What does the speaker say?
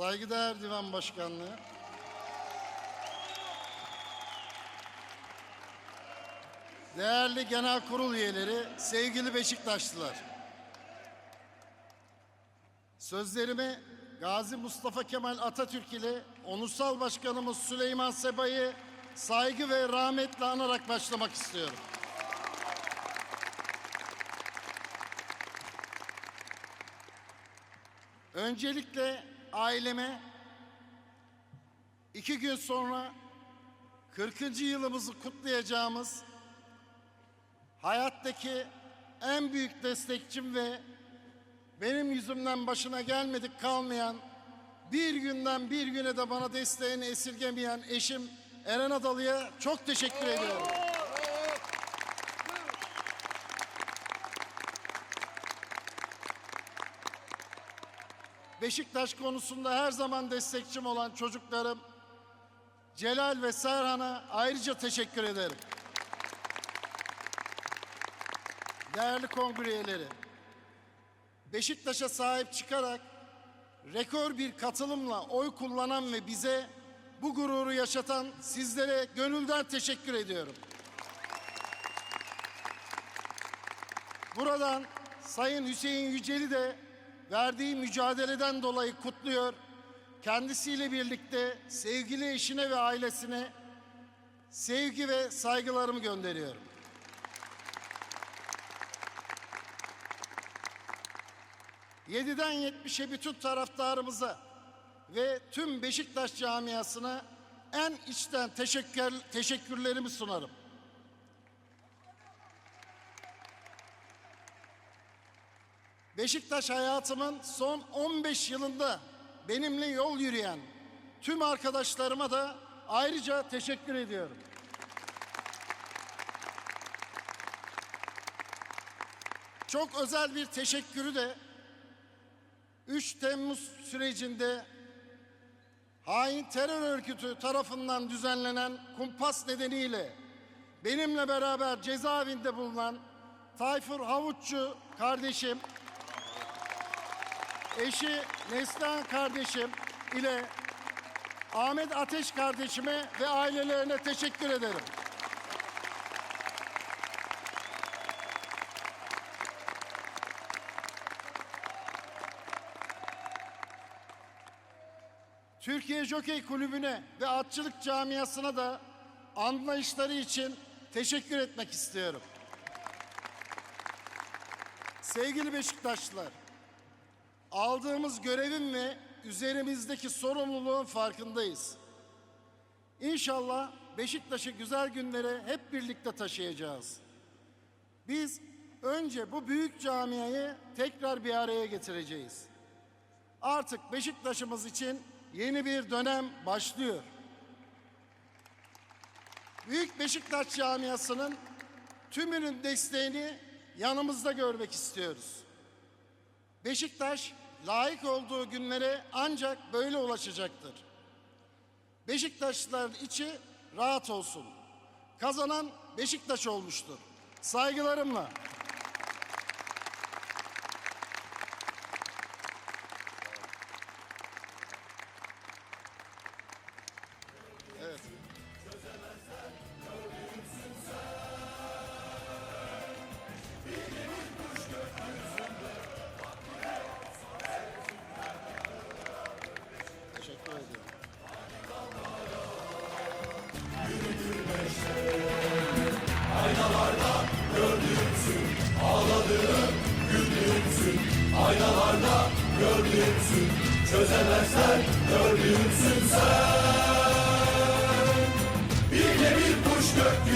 Saygıdeğer Divan Başkanlığı, değerli genel kurul üyeleri, sevgili Beşiktaşlılar. Sözlerimi Gazi Mustafa Kemal Atatürk ile Onursal Başkanımız Süleyman Seba'yı saygı ve rahmetle anarak başlamak istiyorum. Öncelikle aileme iki gün sonra 40. yılımızı kutlayacağımız hayattaki en büyük destekçim ve benim yüzümden başına gelmedik kalmayan bir günden bir güne de bana desteğini esirgemeyen eşim Eren Adalı'ya çok teşekkür ediyorum. Beşiktaş konusunda her zaman destekçim olan çocuklarım Celal ve Serhan'a ayrıca teşekkür ederim. Değerli kongre Beşiktaş'a sahip çıkarak rekor bir katılımla oy kullanan ve bize bu gururu yaşatan sizlere gönülden teşekkür ediyorum. Buradan Sayın Hüseyin Yücel'i de verdiği mücadeleden dolayı kutluyor. Kendisiyle birlikte sevgili eşine ve ailesine sevgi ve saygılarımı gönderiyorum. Yediden yetmişe bütün taraftarımıza ve tüm Beşiktaş camiasına en içten teşekkür, teşekkürlerimi sunarım. Beşiktaş hayatımın son 15 yılında benimle yol yürüyen tüm arkadaşlarıma da ayrıca teşekkür ediyorum. Çok özel bir teşekkürü de 3 Temmuz sürecinde hain terör örgütü tarafından düzenlenen kumpas nedeniyle benimle beraber cezaevinde bulunan Tayfur Havuççu kardeşim, eşi Neslihan kardeşim ile Ahmet Ateş kardeşime ve ailelerine teşekkür ederim. Türkiye Jokey Kulübü'ne ve atçılık camiasına da anlayışları için teşekkür etmek istiyorum. Sevgili Beşiktaşlılar, aldığımız görevin ve üzerimizdeki sorumluluğun farkındayız. İnşallah Beşiktaş'ı güzel günlere hep birlikte taşıyacağız. Biz önce bu büyük camiayı tekrar bir araya getireceğiz. Artık Beşiktaş'ımız için yeni bir dönem başlıyor. Büyük Beşiktaş camiasının tümünün desteğini yanımızda görmek istiyoruz. Beşiktaş layık olduğu günlere ancak böyle ulaşacaktır. Beşiktaşlıların içi rahat olsun. Kazanan Beşiktaş olmuştur. Saygılarımla. Evet. Teşekkür Aynalarda gördüğümsün Ağladığım güldüğümsün Aynalarda gördüğümsün Çözemezsen gördüğümsün sen. Bir de kuş gökyüzü